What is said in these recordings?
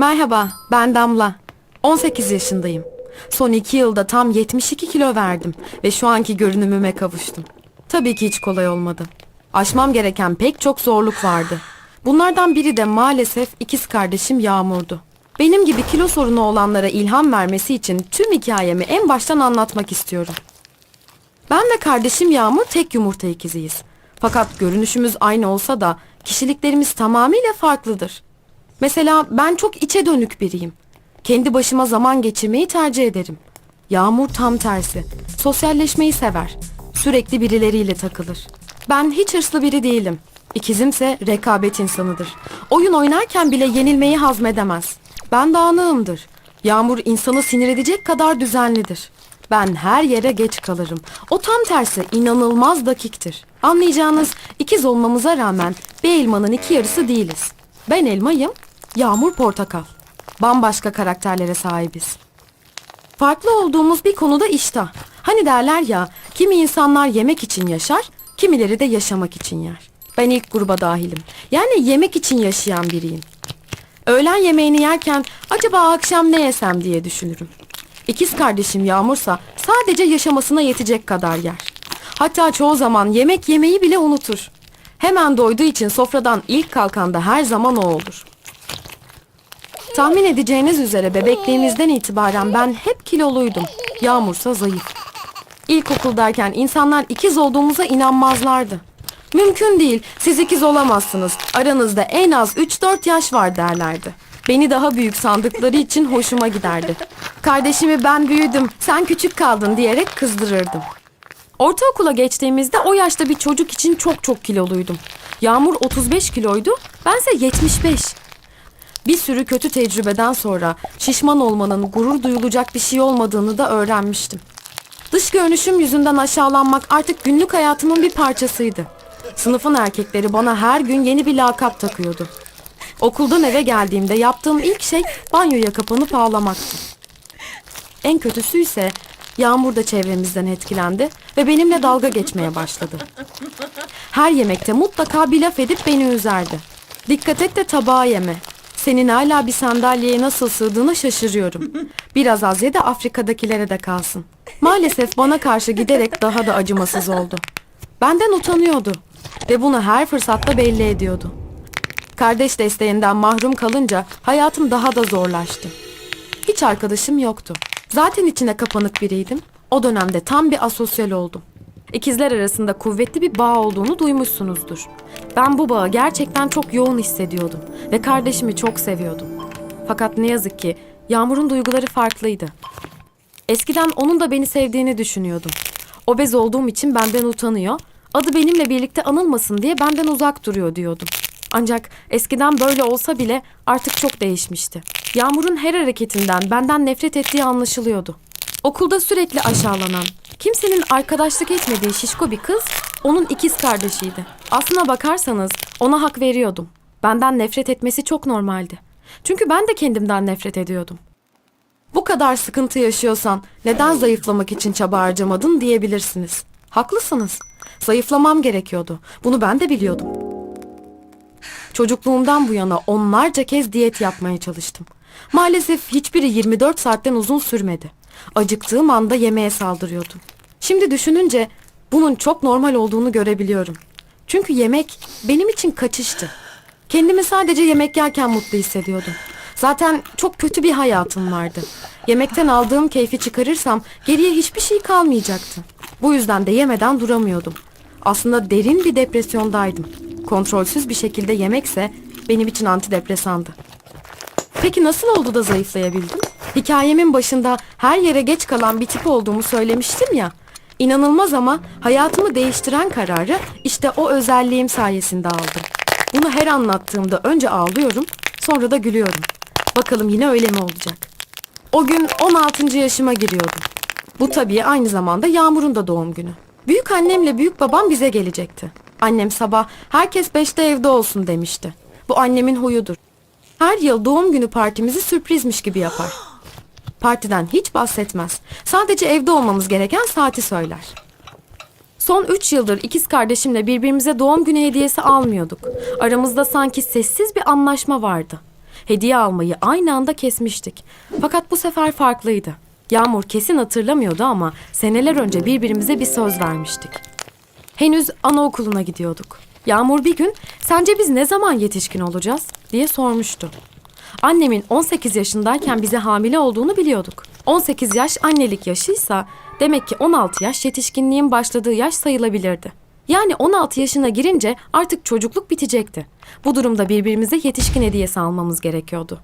Merhaba, ben Damla. 18 yaşındayım. Son iki yılda tam 72 kilo verdim ve şu anki görünümüme kavuştum. Tabii ki hiç kolay olmadı. Aşmam gereken pek çok zorluk vardı. Bunlardan biri de maalesef ikiz kardeşim Yağmur'du. Benim gibi kilo sorunu olanlara ilham vermesi için tüm hikayemi en baştan anlatmak istiyorum. Ben ve kardeşim Yağmur tek yumurta ikiziyiz. Fakat görünüşümüz aynı olsa da kişiliklerimiz tamamıyla farklıdır. Mesela ben çok içe dönük biriyim. Kendi başıma zaman geçirmeyi tercih ederim. Yağmur tam tersi. Sosyalleşmeyi sever. Sürekli birileriyle takılır. Ben hiç hırslı biri değilim. İkizimse rekabet insanıdır. Oyun oynarken bile yenilmeyi hazmedemez. Ben dağınığımdır. Yağmur insanı sinir edecek kadar düzenlidir. Ben her yere geç kalırım. O tam tersi inanılmaz dakiktir. Anlayacağınız ikiz olmamıza rağmen bir elmanın iki yarısı değiliz. Ben elmayım, Yağmur portakal. Bambaşka karakterlere sahibiz. Farklı olduğumuz bir konuda iştah. Hani derler ya, kimi insanlar yemek için yaşar, kimileri de yaşamak için yer. Ben ilk gruba dahilim. Yani yemek için yaşayan biriyim. Öğlen yemeğini yerken acaba akşam ne yesem diye düşünürüm. İkiz kardeşim Yağmursa sadece yaşamasına yetecek kadar yer. Hatta çoğu zaman yemek yemeyi bile unutur. Hemen doyduğu için sofradan ilk kalkan da her zaman o olur. Tahmin edeceğiniz üzere bebekliğimizden itibaren ben hep kiloluydum. Yağmursa zayıf. İlkokuldayken insanlar ikiz olduğumuza inanmazlardı. Mümkün değil, siz ikiz olamazsınız. Aranızda en az 3-4 yaş var derlerdi. Beni daha büyük sandıkları için hoşuma giderdi. Kardeşimi ben büyüdüm, sen küçük kaldın diyerek kızdırırdım. Ortaokula geçtiğimizde o yaşta bir çocuk için çok çok kiloluydum. Yağmur 35 kiloydu, bense 75. Bir sürü kötü tecrübeden sonra şişman olmanın gurur duyulacak bir şey olmadığını da öğrenmiştim. Dış görünüşüm yüzünden aşağılanmak artık günlük hayatımın bir parçasıydı. Sınıfın erkekleri bana her gün yeni bir lakap takıyordu. Okuldan eve geldiğimde yaptığım ilk şey banyoya kapanıp ağlamaktı. En kötüsü ise Yağmur da çevremizden etkilendi ve benimle dalga geçmeye başladı. Her yemekte mutlaka bir laf edip beni üzerdi. Dikkat et de tabağa yeme. Senin hala bir sandalyeye nasıl sığdığına şaşırıyorum. Biraz az ye de Afrika'dakilere de kalsın. Maalesef bana karşı giderek daha da acımasız oldu. Benden utanıyordu ve bunu her fırsatta belli ediyordu. Kardeş desteğinden mahrum kalınca hayatım daha da zorlaştı. Hiç arkadaşım yoktu. Zaten içine kapanık biriydim. O dönemde tam bir asosyal oldum. İkizler arasında kuvvetli bir bağ olduğunu duymuşsunuzdur. Ben bu bağı gerçekten çok yoğun hissediyordum ve kardeşimi çok seviyordum. Fakat ne yazık ki Yağmur'un duyguları farklıydı. Eskiden onun da beni sevdiğini düşünüyordum. Obez olduğum için benden utanıyor, adı benimle birlikte anılmasın diye benden uzak duruyor diyordum. Ancak eskiden böyle olsa bile artık çok değişmişti. Yağmur'un her hareketinden benden nefret ettiği anlaşılıyordu. Okulda sürekli aşağılanan, kimsenin arkadaşlık etmediği şişko bir kız onun ikiz kardeşiydi. Aslına bakarsanız ona hak veriyordum. Benden nefret etmesi çok normaldi. Çünkü ben de kendimden nefret ediyordum. Bu kadar sıkıntı yaşıyorsan neden zayıflamak için çaba harcamadın diyebilirsiniz. Haklısınız. Zayıflamam gerekiyordu. Bunu ben de biliyordum. Çocukluğumdan bu yana onlarca kez diyet yapmaya çalıştım. Maalesef hiçbiri 24 saatten uzun sürmedi. Acıktığım anda yemeğe saldırıyordum. Şimdi düşününce bunun çok normal olduğunu görebiliyorum. Çünkü yemek benim için kaçıştı. Kendimi sadece yemek yerken mutlu hissediyordum. Zaten çok kötü bir hayatım vardı. Yemekten aldığım keyfi çıkarırsam geriye hiçbir şey kalmayacaktı. Bu yüzden de yemeden duramıyordum. Aslında derin bir depresyondaydım. Kontrolsüz bir şekilde yemekse benim için antidepresandı. Peki nasıl oldu da zayıflayabildim? Hikayemin başında her yere geç kalan bir tip olduğumu söylemiştim ya. İnanılmaz ama hayatımı değiştiren kararı işte o özelliğim sayesinde aldım. Bunu her anlattığımda önce ağlıyorum, sonra da gülüyorum. Bakalım yine öyle mi olacak? O gün 16. yaşıma giriyordum. Bu tabii aynı zamanda Yağmur'un da doğum günü. Büyük annemle büyük babam bize gelecekti. Annem sabah herkes beşte evde olsun demişti. Bu annemin huyudur. Her yıl doğum günü partimizi sürprizmiş gibi yapar. Partiden hiç bahsetmez. Sadece evde olmamız gereken saati söyler. Son 3 yıldır ikiz kardeşimle birbirimize doğum günü hediyesi almıyorduk. Aramızda sanki sessiz bir anlaşma vardı. hediye almayı aynı anda kesmiştik. Fakat bu sefer farklıydı. Yağmur kesin hatırlamıyordu ama seneler önce birbirimize bir söz vermiştik. Henüz anaokuluna gidiyorduk. Yağmur bir gün sence biz ne zaman yetişkin olacağız diye sormuştu. Annemin 18 yaşındayken bize hamile olduğunu biliyorduk. 18 yaş annelik yaşıysa demek ki 16 yaş yetişkinliğin başladığı yaş sayılabilirdi. Yani 16 yaşına girince artık çocukluk bitecekti. Bu durumda birbirimize yetişkin hediyesi almamız gerekiyordu.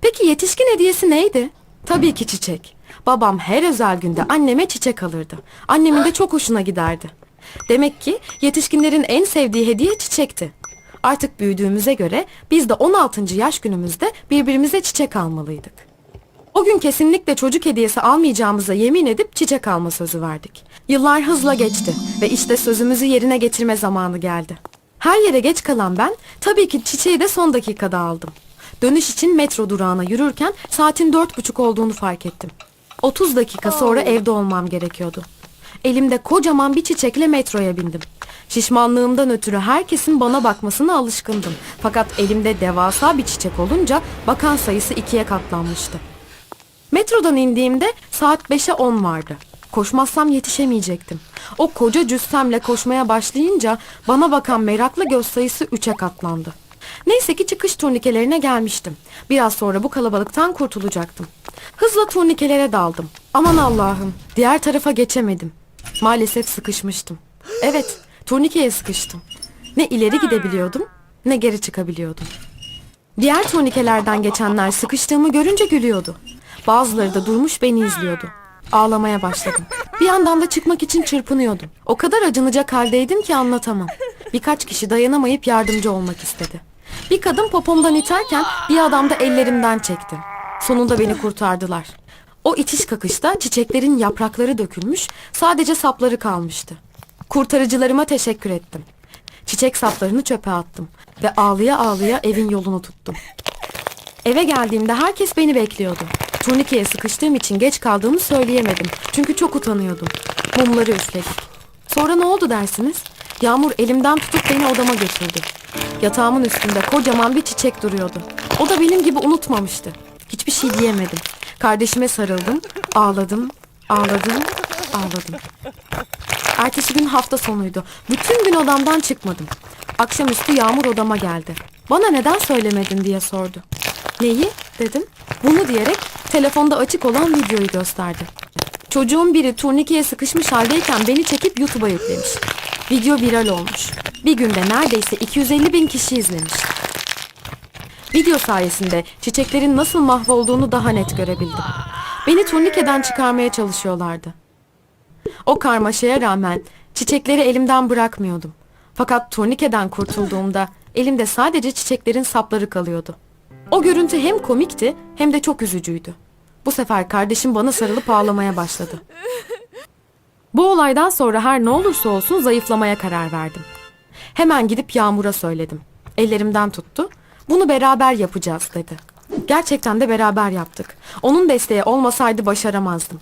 Peki yetişkin hediyesi neydi? Tabii ki çiçek. Babam her özel günde anneme çiçek alırdı. Annemin de çok hoşuna giderdi. Demek ki yetişkinlerin en sevdiği hediye çiçekti. Artık büyüdüğümüze göre biz de 16. yaş günümüzde birbirimize çiçek almalıydık. O gün kesinlikle çocuk hediyesi almayacağımıza yemin edip çiçek alma sözü verdik. Yıllar hızla geçti ve işte sözümüzü yerine getirme zamanı geldi. Her yere geç kalan ben tabii ki çiçeği de son dakikada aldım. Dönüş için metro durağına yürürken saatin dört buçuk olduğunu fark ettim. 30 dakika sonra evde olmam gerekiyordu. Elimde kocaman bir çiçekle metroya bindim. Şişmanlığımdan ötürü herkesin bana bakmasına alışkındım. Fakat elimde devasa bir çiçek olunca bakan sayısı ikiye katlanmıştı. Metrodan indiğimde saat 5'e 10 vardı. Koşmazsam yetişemeyecektim. O koca cüssemle koşmaya başlayınca bana bakan meraklı göz sayısı 3'e katlandı. Neyse ki çıkış turnikelerine gelmiştim. Biraz sonra bu kalabalıktan kurtulacaktım. Hızla turnikelere daldım. Aman Allah'ım, diğer tarafa geçemedim. Maalesef sıkışmıştım. Evet, turnikeye sıkıştım. Ne ileri gidebiliyordum, ne geri çıkabiliyordum. Diğer turnikelerden geçenler sıkıştığımı görünce gülüyordu. Bazıları da durmuş beni izliyordu. Ağlamaya başladım. Bir yandan da çıkmak için çırpınıyordum. O kadar acınacak haldeydim ki anlatamam. Birkaç kişi dayanamayıp yardımcı olmak istedi. Bir kadın popomdan iterken bir adam da ellerimden çekti. Sonunda beni kurtardılar. O itiş kakışta çiçeklerin yaprakları dökülmüş, sadece sapları kalmıştı. Kurtarıcılarıma teşekkür ettim. Çiçek saplarını çöpe attım ve ağlıya ağlıya evin yolunu tuttum. Eve geldiğimde herkes beni bekliyordu. Turnikeye sıkıştığım için geç kaldığımı söyleyemedim. Çünkü çok utanıyordum. Mumları üfledik. Sonra ne oldu dersiniz? Yağmur elimden tutup beni odama götürdü. Yatağımın üstünde kocaman bir çiçek duruyordu. O da benim gibi unutmamıştı. Hiçbir şey diyemedim. Kardeşime sarıldım, ağladım, ağladım, ağladım. Ertesi gün hafta sonuydu. Bütün gün odamdan çıkmadım. Akşamüstü Yağmur odama geldi. Bana neden söylemedin diye sordu. Neyi? dedim. Bunu diyerek telefonda açık olan videoyu gösterdi. Çocuğun biri turnikeye sıkışmış haldeyken beni çekip YouTube'a yüklemiş. Video viral olmuş. Bir günde neredeyse 250 bin kişi izlemiş. Video sayesinde çiçeklerin nasıl mahvolduğunu daha net görebildim. Beni turnikeden çıkarmaya çalışıyorlardı. O karmaşaya rağmen çiçekleri elimden bırakmıyordum. Fakat turnikeden kurtulduğumda elimde sadece çiçeklerin sapları kalıyordu. O görüntü hem komikti hem de çok üzücüydü. Bu sefer kardeşim bana sarılıp ağlamaya başladı. Bu olaydan sonra her ne olursa olsun zayıflamaya karar verdim. Hemen gidip Yağmur'a söyledim. Ellerimden tuttu. Bunu beraber yapacağız dedi. Gerçekten de beraber yaptık. Onun desteği olmasaydı başaramazdım.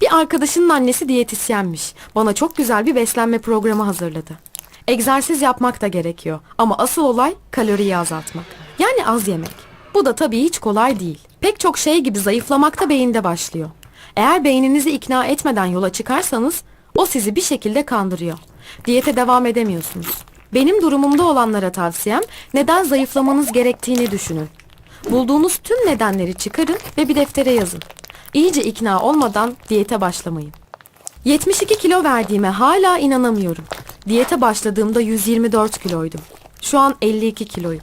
Bir arkadaşının annesi diyetisyenmiş. Bana çok güzel bir beslenme programı hazırladı. Egzersiz yapmak da gerekiyor ama asıl olay kaloriyi azaltmak. Yani az yemek. Bu da tabii hiç kolay değil. Pek çok şey gibi zayıflamak da beyinde başlıyor. Eğer beyninizi ikna etmeden yola çıkarsanız o sizi bir şekilde kandırıyor. Diyete devam edemiyorsunuz. Benim durumumda olanlara tavsiyem neden zayıflamanız gerektiğini düşünün. Bulduğunuz tüm nedenleri çıkarın ve bir deftere yazın. İyice ikna olmadan diyete başlamayın. 72 kilo verdiğime hala inanamıyorum. Diyete başladığımda 124 kiloydum. Şu an 52 kiloyum.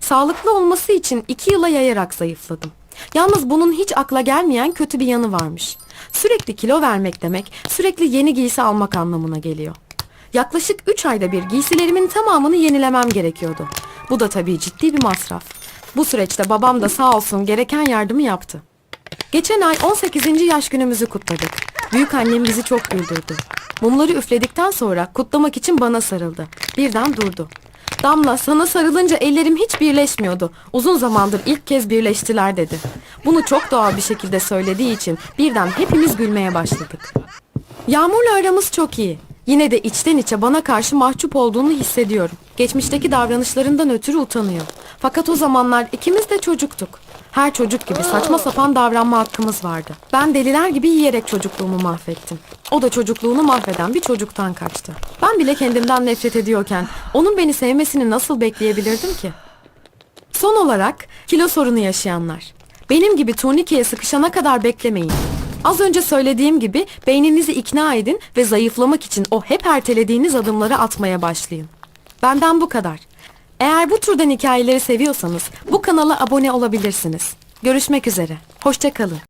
Sağlıklı olması için 2 yıla yayarak zayıfladım. Yalnız bunun hiç akla gelmeyen kötü bir yanı varmış. Sürekli kilo vermek demek sürekli yeni giysi almak anlamına geliyor. Yaklaşık 3 ayda bir giysilerimin tamamını yenilemem gerekiyordu. Bu da tabii ciddi bir masraf. Bu süreçte babam da sağ olsun gereken yardımı yaptı. Geçen ay 18. yaş günümüzü kutladık. Büyük annem bizi çok güldürdü. Mumları üfledikten sonra kutlamak için bana sarıldı. Birden durdu. Damla sana sarılınca ellerim hiç birleşmiyordu. Uzun zamandır ilk kez birleştiler dedi. Bunu çok doğal bir şekilde söylediği için birden hepimiz gülmeye başladık. Yağmur'la aramız çok iyi. Yine de içten içe bana karşı mahcup olduğunu hissediyorum. Geçmişteki davranışlarından ötürü utanıyor. Fakat o zamanlar ikimiz de çocuktuk. Her çocuk gibi saçma sapan davranma hakkımız vardı. Ben deliler gibi yiyerek çocukluğumu mahvettim. O da çocukluğunu mahveden bir çocuktan kaçtı. Ben bile kendimden nefret ediyorken onun beni sevmesini nasıl bekleyebilirdim ki? Son olarak kilo sorunu yaşayanlar. Benim gibi turnikeye sıkışana kadar beklemeyin. Az önce söylediğim gibi beyninizi ikna edin ve zayıflamak için o hep ertelediğiniz adımları atmaya başlayın. Benden bu kadar. Eğer bu türden hikayeleri seviyorsanız bu kanala abone olabilirsiniz. Görüşmek üzere. Hoşçakalın.